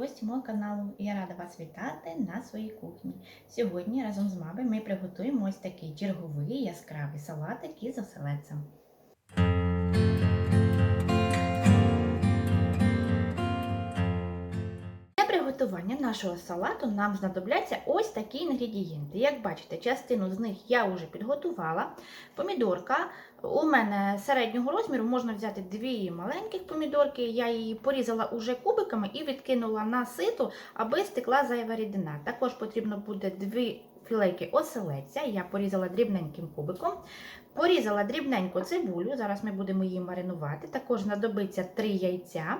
гості мого каналу. Я рада вас вітати на своїй кухні. Сьогодні разом з мамою ми приготуємо ось такий черговий яскравий салатик із оселедцем. Приготування нашого салату нам знадобляться ось такі інгредієнти. Як бачите, частину з них я вже підготувала. Помідорка у мене середнього розміру можна взяти дві маленьких помідорки. Я її порізала уже кубиками і відкинула на сито, аби стекла зайва рідина. Також потрібно буде дві філейки оселедця. Я порізала дрібненьким кубиком. Порізала дрібненько цибулю. Зараз ми будемо її маринувати. Також знадобиться три яйця.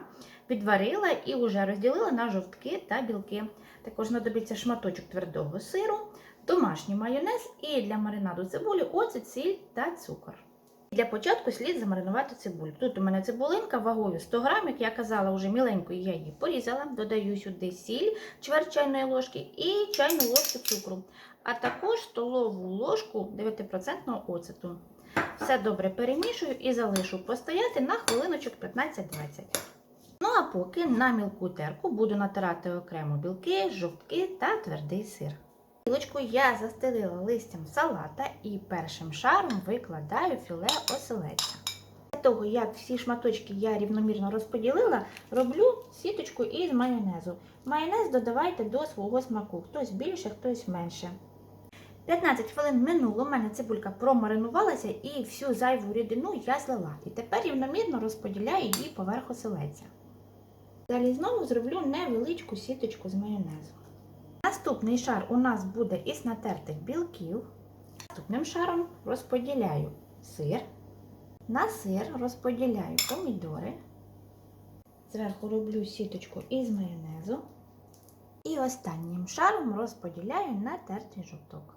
Відварила і вже розділила на жовтки та білки. Також знадобиться шматочок твердого сиру, домашній майонез і для маринаду цибулі оцет, та цукор. Для початку слід замаринувати цибулю. Тут у мене цибулинка вагою 100 грам, як я казала, вже міленькою я її порізала. Додаю сюди сіль, чверть чайної ложки і чайну ложку цукру, а також столову ложку 9% оцету. Все добре перемішую і залишу постояти на хвилиночок 15-20. Ну а поки на мілку терку буду натирати окремо білки, жовтки та твердий сир. Білочку я застелила листям салата і першим шаром викладаю філе оселедця. Для того, як всі шматочки я рівномірно розподілила, роблю сіточку із майонезу. Майонез додавайте до свого смаку, хтось більше, хтось менше. 15 хвилин минуло, у мене цибулька промаринувалася і всю зайву рідину я злила. І тепер рівномірно розподіляю її поверх оселедця. Далі знову зроблю невеличку сіточку з майонезу. Наступний шар у нас буде із натертих білків. Наступним шаром розподіляю сир. На сир розподіляю помідори. Зверху роблю сіточку із майонезу. І останнім шаром розподіляю натертий жовток.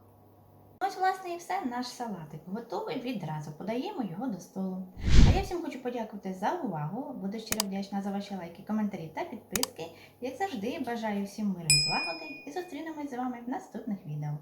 Ось, власне, і все, наш салатик готовий відразу. Подаємо його до столу. А я всім хочу подякувати за увагу. Буду щиро вдячна за ваші лайки, коментарі та підписки. Як завжди, бажаю всім миру і злагоди і зустрінемось з вами в наступних відео.